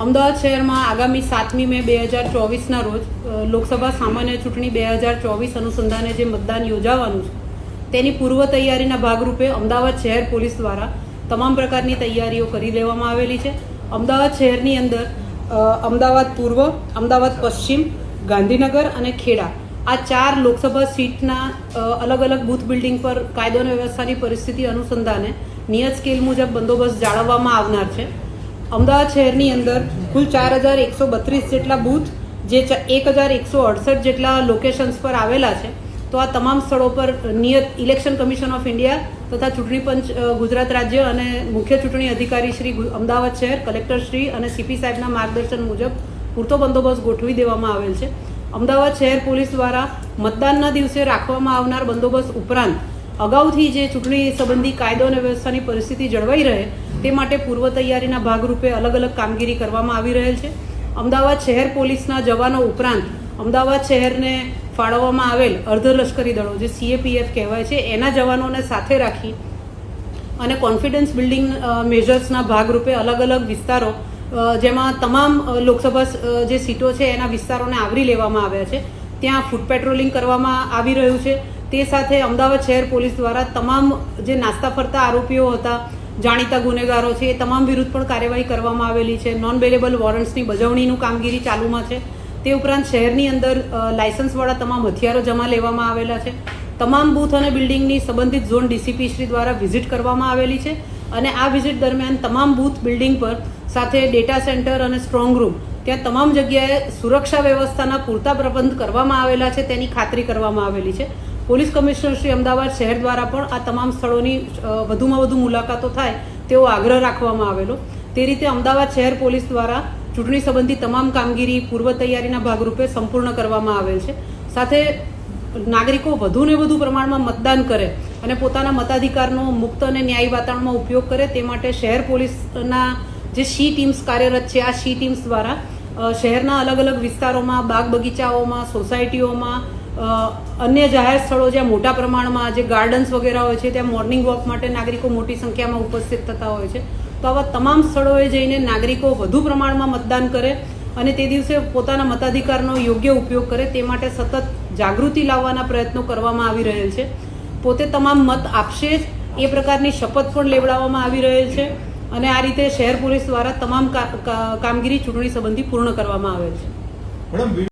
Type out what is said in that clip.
અમદાવાદ શહેરમાં આગામી સાતમી મે બે હજાર ચોવીસના રોજ લોકસભા સામાન્ય ચૂંટણી બે હજાર ચોવીસ અનુસંધાને જે મતદાન યોજાવાનું છે, તેની પૂર્વ તૈયારીના ભાગરૂપે અમદાવાદ શહેર પોલીસ દ્વારા તમામ પ્રકારની તૈયારીઓ કરી લેવામાં આવેલી છે. અમદાવાદ શહેરની અંદર અમદાવાદ પૂર્વ, અમદાવાદ પશ્ચિમ, ગાંધીનગર અને ખેડા આ ચાર લોકસભા સીટના અલગ અલગ બૂથ બિલ્ડિંગ પર કાયદો અને વ્યવસ્થાની પરિસ્થિતિ અનુસંધાને નિયત સ્કેલ મુજબ બંદોબસ્ત જાળવવામાં આવનાર છે. અમદાવાદ શહેરની અંદર કુલ ચાર હજાર એકસો બત્રીસ જેટલા બૂથ, જે એક હજાર એકસો અડસઠ જેટલા લોકેશન્સ પર આવેલા છે. તો આ તમામ સ્થળો પર નિયત ઇલેક્શન કમિશન ઓફ ઇન્ડિયા તથા ચૂંટણી પંચ ગુજરાત રાજ્ય અને મુખ્ય ચૂંટણી અધિકારી શ્રી અમદાવાદ શહેર કલેક્ટર શ્રી અને સીપી સાહેબના માર્ગદર્શન મુજબ પૂરતો બંદોબસ્ત ગોઠવી દેવામાં આવેલ છે. અમદાવાદ શહેર પોલીસ દ્વારા મતદાનના દિવસે રાખવામાં આવનાર બંદોબસ્ત ઉપરાંત અગાઉથી જે ચૂંટણી સંબંધી કાયદો અને વ્યવસ્થાની પરિસ્થિતિ જળવાઈ રહે, તે માટે પૂર્વ તૈયારીના ભાગરૂપે અલગ અલગ કામગીરી કરવામાં આવી રહેલ છે. અમદાવાદ શહેર પોલીસના જવાનો ઉપરાંત અમદાવાદ શહેરને ફાળવવામાં આવેલ અર્ધલશ્કરી દળો, જે સીએપીએફ કહેવાય છે, એના જવાનોને સાથે રાખી અને કોન્ફિડન્સ બિલ્ડિંગ મેજર્સના ભાગરૂપે અલગ અલગ વિસ્તારો જેમાં તમામ લોકસભા જે સીટો છે, એના વિસ્તારોને આવરી લેવામાં આવ્યા છે. ત્યાં ફૂડ પેટ્રોલિંગ કરવામાં આવી રહ્યું છે. તે સાથે અમદાવાદ શહેર પોલીસ દ્વારા તમામ જે નાસ્તા ફરતા આરોપીઓ હતા, જાણીતા ગુનેગારો છે, એ તમામ વિરુદ્ધ પણ કાર્યવાહી કરવામાં આવેલી છે. નોન બેલેબલ વોરંટ્સની બજવણીનું કામગીરી ચાલુમાં છે. તે ઉપરાંત શહેરની અંદર લાયસન્સવાળા તમામ હથિયારો જમા લેવામાં આવેલા છે. તમામ બૂથ અને બિલ્ડિંગની સંબંધિત ઝોન ડીસીપી શ્રી દ્વારા વિઝિટ કરવામાં આવેલી છે અને આ વિઝિટ દરમિયાન તમામ બૂથ, બિલ્ડિંગ પર સાથે ડેટા સેન્ટર અને સ્ટ્રોંગ રૂમ, ત્યાં તમામ જગ્યાએ સુરક્ષા વ્યવસ્થાના પૂરતા પ્રબંધ કરવામાં આવેલા છે તેની ખાતરી કરવામાં આવેલી છે. પોલીસ કમિશનર શ્રી અમદાવાદ શહેર દ્વારા પણ આ તમામ સ્થળોની વધુમાં વધુ મુલાકાતો થાય તેવો આગ્રહ રાખવામાં આવેલો. તે રીતે અમદાવાદ શહેર પોલીસ દ્વારા ચૂંટણી સંબંધી તમામ કામગીરી પૂર્વ તૈયારીના ભાગરૂપે સંપૂર્ણ કરવામાં આવેલ છે. સાથે નાગરિકો વધુ ને વધુ પ્રમાણમાં મતદાન કરે અને પોતાના મતાધિકારનો મુક્ત અને ન્યાયી વાતાવરણમાં ઉપયોગ કરે તે માટે શહેર પોલીસના જે સી ટીમ્સ કાર્યરત છે, આ સી ટીમ્સ દ્વારા શહેરના અલગ અલગ વિસ્તારોમાં, બાગ બગીચાઓમાં, સોસાયટીઓમાં અન્ય જાહેર સ્થળો જ્યાં મોટા પ્રમાણમાં જે ગાર્ડન્સ વગેરે હોય છે, ત્યાં મોર્નિંગ વોક માટે નાગરિકો મોટી સંખ્યામાં ઉપસ્થિત થતા હોય છે. તો આવા તમામ સ્થળોએ જઈને નાગરિકો વધુ પ્રમાણમાં મતદાન કરે અને તે દિવસે પોતાના મતાધિકારનો યોગ્ય ઉપયોગ કરે તે માટે સતત જાગૃતિ લાવવાના પ્રયત્નો કરવામાં આવી રહેલ છે. પોતે તમામ મત આપશે જ, એ પ્રકારની શપથ પણ લેવડાવવામાં આવી રહેલ છે અને આ રીતે શહેર પોલીસ દ્વારા તમામ કામગીરી ચૂંટણી સંબંધી પૂર્ણ કરવામાં આવેલ છે.